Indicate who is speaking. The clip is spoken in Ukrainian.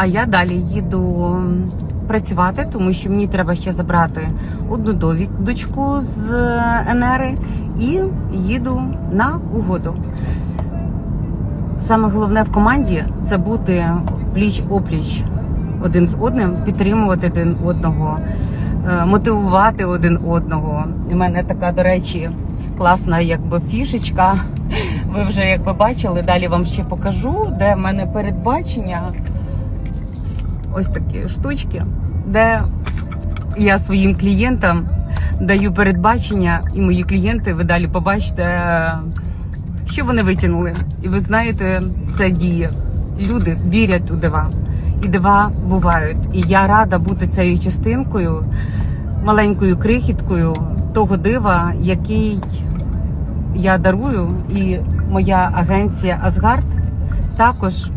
Speaker 1: А я далі їду працювати, тому що мені треба ще забрати одну довідочку з НР і їду на угоду. Саме головне в команді це бути пліч опліч один з одним, підтримувати один одного, е, мотивувати один одного. У мене така, до речі, класна якби фішечка. Ви вже якби бачили, далі вам ще покажу, де в мене передбачення. Ось такі штучки, де я своїм клієнтам даю передбачення, і мої клієнти, ви далі побачите, що вони витягнули. І ви знаєте, це діє. Люди вірять у дива. І дива бувають. І я рада бути цією частинкою, маленькою крихіткою того дива, який я дарую. І моя агенція Асгард також